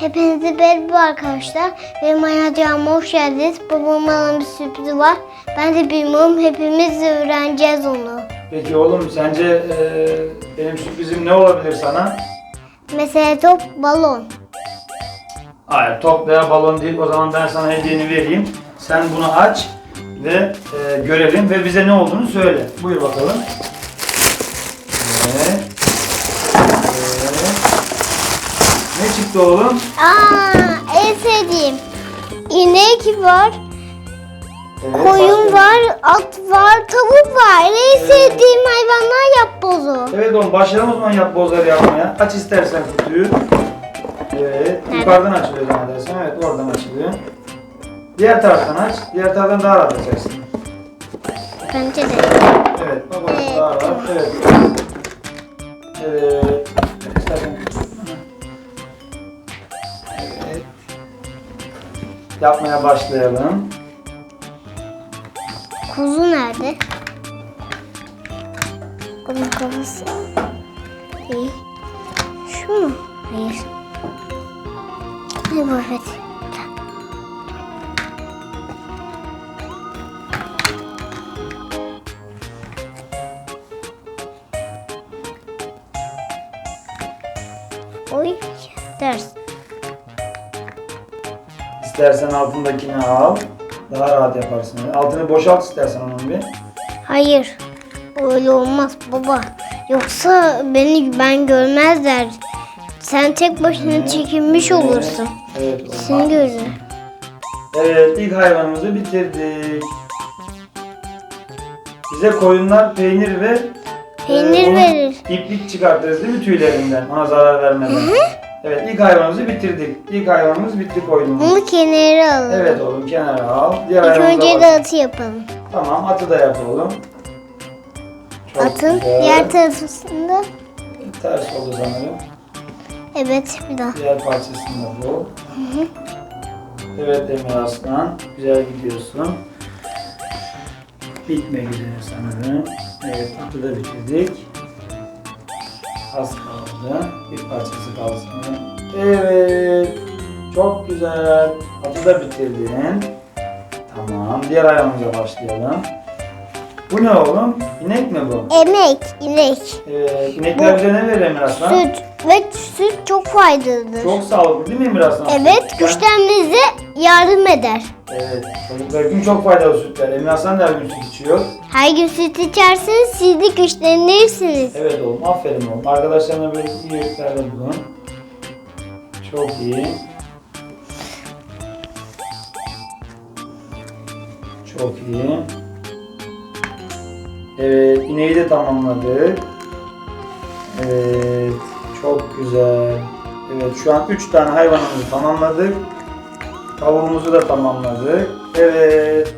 Hepinize merhaba arkadaşlar. Benim hayatıma hoş geldiniz. Babamın bana bir sürprizi var. Ben de bilmiyorum. Hepimiz öğreneceğiz onu. Peki oğlum sence eee, benim sürprizim ne olabilir sana? Mesela top, balon. Hayır top veya balon değil. O zaman ben sana hediyeni vereyim. Sen bunu aç ve eee, görelim ve bize ne olduğunu söyle. Buyur bakalım. Evet. Ne çıktı oğlum? Aa, en sevdiğim. İnek var, Evet, koyun başka- var, at var, tavuk var. En sevdiğim hayvanlar yapbozu. Evet oğlum başlayalım o zaman yap bozları yapmaya. Aç istersen kutuyu. Evet. Nerede? Yukarıdan açılıyor zannedersem. Evet oradan açılıyor. Diğer taraftan aç. Diğer taraftan daha rahat açarsın. Bence de. Evet, baba Evet, daha rahat. Evet. Evet. Yapmaya başlayalım. Kuzu nerede? Bunun kafası. Değil. Şu mu? Hayır. Hayır bu evet. Oy ters. İstersen altındakini al. Daha rahat yaparsın. Altını boşalt istersen onun bir. Hayır. Öyle olmaz baba. Yoksa beni ben görmezler. Sen tek başına Evet, çekilmiş evet, olursun. Evet. Seni görürüm. Evet, ilk hayvanımızı bitirdik. Bize koyunlar peynir ve Peynir onun verir. iplik çıkartırız değil mi tüylerinden ona zarar vermeden. Evet, ilk hayvanımızı bitirdik. İlk hayvanımız bitti koyunumuz. Onu kenara alalım. Evet oğlum kenara al. Diğer İlk hayvanımıza önce bak. de atı yapalım. Tamam, atı da yap oğlum. Çok Atın güzel. diğer tarafında. Ters oldu sanırım. Evet bir daha. Diğer parçasında bu. Evet Emir Aslan, güzel gidiyorsun. Bitmek üzere sanırım. Evet, atı da bitirdik. Az kaldı. Bir parçası kalsın. Evet, çok güzel. Atı da bitirdin. Tamam, diğer hayvanımıza başlayalım. Bu ne oğlum? İnek mi bu? Emek, inek, Evet, inekler bize ne verir Emir Aslan? süt ve süt çok faydalıdır. Çok sağlıklı değil mi Emir Aslan? Evet, Sütten- güçlenmemize yardım eder. Evet, çocuklar için çok faydalı sütler. Emine Hasan da her gün süt içiyor. Her gün süt içerseniz siz de güçlenirsiniz. Evet oğlum, aferin oğlum. Arkadaşlarına böyle iyi öğütlerde bulun. Çok iyi. Çok iyi. Evet, ineği de tamamladık. Evet, çok güzel. Evet, şu an 3 tane hayvanımızı tamamladık. Tavuğumuzu da tamamladık. Evet.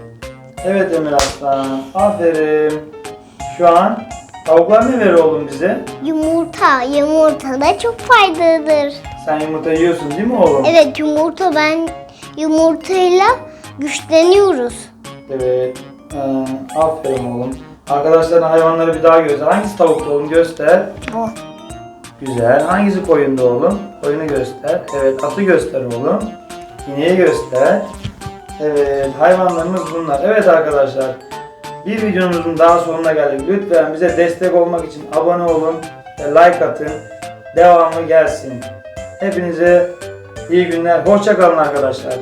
Evet Emir Aslan. Aferin. Şu an tavuklar ne verir oğlum bize? Yumurta, yumurta da çok faydalıdır. Sen yumurta yiyorsun değil mi oğlum? Evet yumurta ben yumurtayla güçleniyoruz. Evet. Ee, aferin oğlum. Arkadaşlarına hayvanları bir daha göster. Hangisi tavuktu oğlum göster. Bu. Güzel. Hangisi koyundu oğlum? Koyunu göster. Evet atı göster oğlum. İneği göster. Evet hayvanlarımız bunlar. Evet arkadaşlar. Bir videomuzun daha sonuna geldik. Lütfen bize destek olmak için abone olun ve like atın. Devamı gelsin. Hepinize iyi günler. Hoşça kalın arkadaşlar.